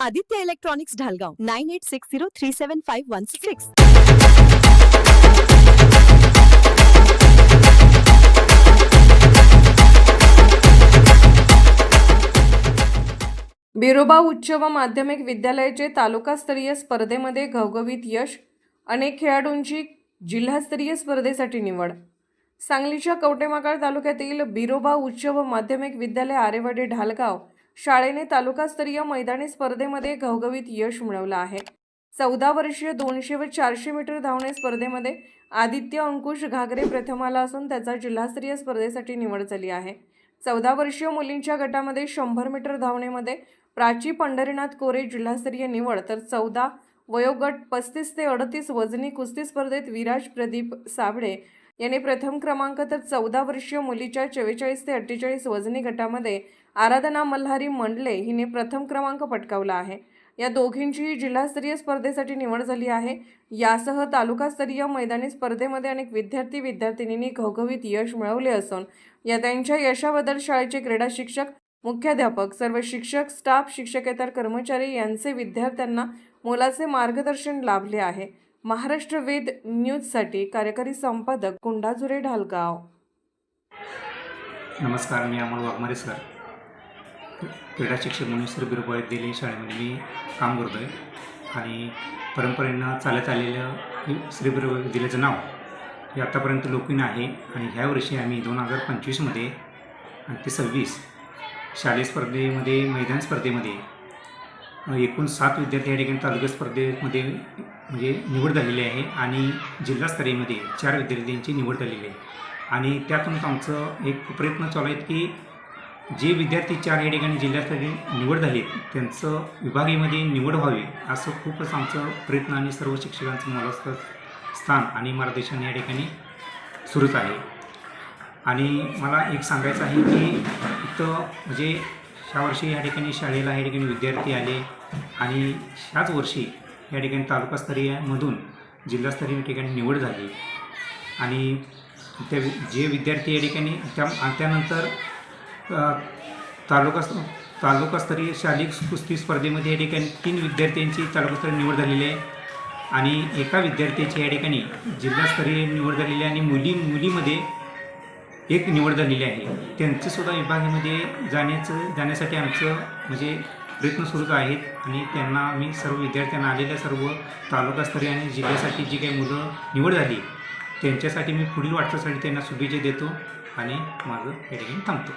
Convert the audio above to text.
Aditya electronics Dhalgaon nine eight six zero three seven five one six. Biroba उच्च व माध्यमिक विद्यालयाचे तालुकास्तरीय स्पर्धेमध्ये घवघवीत यश अनेक खेळाडूंची जिल्हास्तरीय स्पर्धेसाठी निवड. सांगलीच्या कवटेमाकाळ तालुक्यातील बिरोबा उच्च व माध्यमिक विद्यालय आरेवाडी ढालगाव शाळेने तालुकास्तरीय मैदानी स्पर्धेमध्ये घवघवीत यश मिळवलं आहे. चौदा वर्षीय दोनशे व चारशे मीटर धावणे स्पर्धेमध्ये आदित्य अंकुश घागरे प्रथम आला असून त्याचा जिल्हास्तरीय स्पर्धेसाठी निवड झाली आहे. चौदा वर्षीय मुलींच्या गटामध्ये शंभर मीटर धावणेमध्ये प्राची पंढरीनाथ कोरे जिल्हास्तरीय निवड तर चौदा वयोगट पस्तीस ते अडतीस वजनी कुस्ती स्पर्धेत विराज प्रदीप साबळे याने प्रथम क्रमांक तर चौदा वर्षीय मुलीच्या चव्वेचाळीस ते अठ्ठेचाळीस वजनी गटामध्ये आराधना मल्हारी मंडले हिने प्रथम क्रमांक पटकावला आहे. या दोघींचीही जिल्हास्तरीय स्पर्धेसाठी निवड झाली आहे. यासह तालुकास्तरीय मैदानी स्पर्धेमध्ये अनेक विद्यार्थी विद्यार्थिनींनी घवघवीत यश मिळवले असून या त्यांच्या यशाबद्दल शाळेचे क्रीडा शिक्षक मुख्याध्यापक सर्व शिक्षक स्टाफ शिक्षकेतर कर्मचारी यांचे विद्यार्थ्यांना मोलाचे मार्गदर्शन लाभले आहे. महाराष्ट्र वेद न्यूजसाठी कार्यकारी संपादक कुंडाजुरे ढालगाव. नमस्कार मी अमोल वाघमारे सर क्रीडा शिक्षक म्हणून सर बिरबळ दिल्ली शाळेमध्ये मी काम करतो आहे आणि परंपरेनं चालत आलेलं श्री बिरुबाई दिल्याचं नाव हे आत्तापर्यंत लोकप्रिय आहे. आणि ह्या वर्षी आम्ही दोन हजार पंचवीसमध्ये आणि ते सव्वीस शालेय स्पर्धेमध्ये मैदान स्पर्धेमध्ये एकूण सात विद्यार्थी या ठिकाणी तालुका स्पर्धेमध्ये म्हणजे निवड झालेली आहे आणि जिल्हास्तरीयमध्ये चार विद्यार्थ्यांची निवड झालेली आहे. आणि त्यातूनच आमचं एक प्रयत्न चालू आहेत की जे विद्यार्थी चार या ठिकाणी जिल्हास्तरीय निवड झाली त्यांचं विभागीमध्ये निवड व्हावी असं खूपच आमचं प्रयत्न आणि सर्व शिक्षकांचं मोलाचं स्थान आणि मार्गदर्शन या ठिकाणी सुरूच आहे. आणि मला एक सांगायचं आहे की इथं म्हणजे ह्या वर्षी या ठिकाणी शाळेला या ठिकाणी विद्यार्थी आले आणि ह्याच वर्षी या ठिकाणी तालुकास्तरीयमधून जिल्हास्तरीय या ठिकाणी निवड झाली. आणि त्या जे विद्यार्थी या ठिकाणी त्या त्यानंतर तालुका तालुकास्तरीय शालेय कुस्ती स्पर्धेमध्ये या ठिकाणी तीन विद्यार्थ्यांची तालुकास्तरीय निवड झालेली आहे. आणि एका विद्यार्थ्याची या ठिकाणी जिल्हास्तरीय निवड झालेली आहे आणि मुली मुलीमध्ये एक निवड झालेली आहे. त्यांचंसुद्धा विभागामध्ये जाण्याचं जाण्यासाठी आमचं म्हणजे प्रयत्न सुरू आहेत आणि त्यांना मी सर्व विद्यार्थ्यांना आलेल्या सर्व तालुकास्तरीय आणि जिल्ह्यासाठी जी काही मुलं निवड झाली त्यांच्यासाठी मी पुढील वाटचालसाठी त्यांना शुभेच्छा देतो आणि माझं या ठिकाणी थांबतो.